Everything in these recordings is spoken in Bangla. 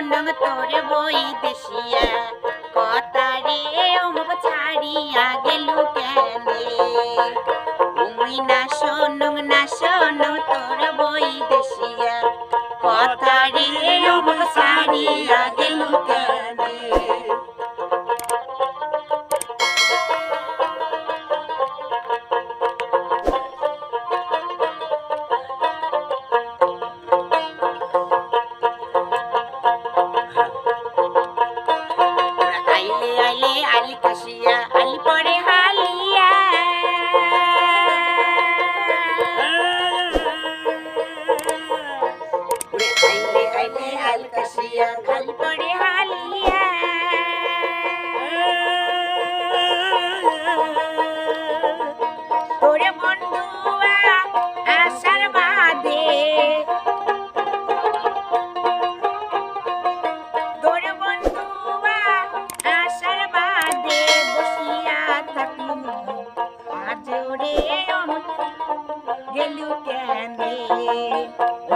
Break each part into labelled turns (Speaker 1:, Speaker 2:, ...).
Speaker 1: নং তোর বই দেশিয়া। কতারে অমক ছাড়িয়া গেল কেন। মুই না শোনো আলি কাশিয়া আলি পরে হালিয়া। আইলে আইলে আলি কাশিয়া আলি পরে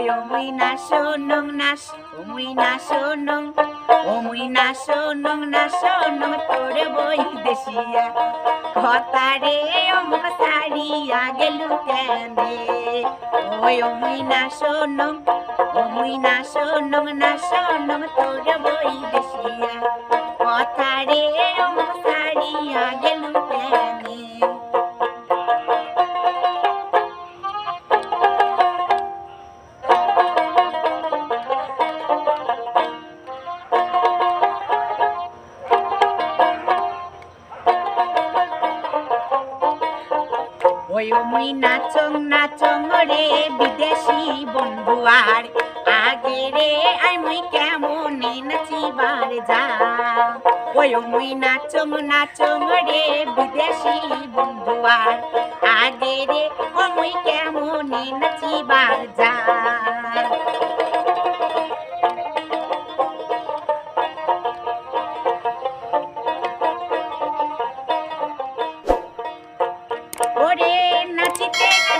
Speaker 1: ওই অমুই না শোনং নাস অমুই না শোনং অমুই না শোনং না শোনং তোর বই দেশিয়া কথারে অমুক সারিয়া গেলু কেনে ওই অমুই না শোনং অমুই না শোনং না শোনং তোর বই দেশিয়া কথারে অমুক সারিয়া ওই মুই নাচং নাচং রে বিদেশি বন্ধু আর আগে রে আই মুই কেমন নাচিবার যা। ওই মুই নাচং নাচং রে বিদেশি বন্ধু আর আগে রে, ও মুই কেমন নাচিবার যা।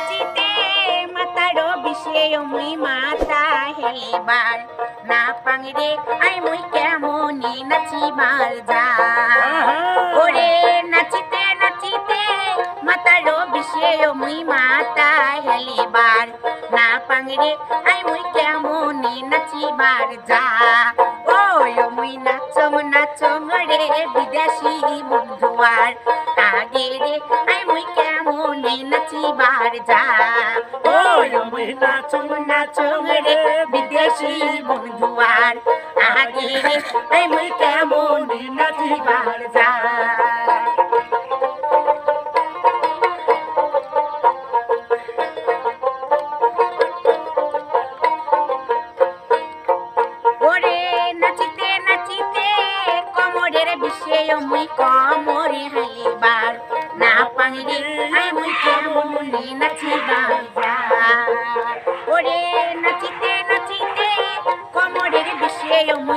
Speaker 1: নাচিতে নাচিতে মাতারো বিষে মুই মাতা হেলিবার। না পাংরে আই মুই কেমনি নাচিবার যা ওরে নাচিতে নাচিতে মাতারো বিষে মুই মাতা হেলিবার। না পাংরে আই মুই কেমনি নাচিবার যা ওই মুই নাচং নাচং রে বিদেশি বন্ধুয়ার। আগে রে আই মুই কেমনে নাচিবার যা। ওই মুই নাচং নাচং রে বিদেশি বন্ধুয়ার। আগে রে আই মুই কেমনে নাচিবার যা। নাচিতে নাচিতে কমরের বিষয় মুই কমরে হালিবার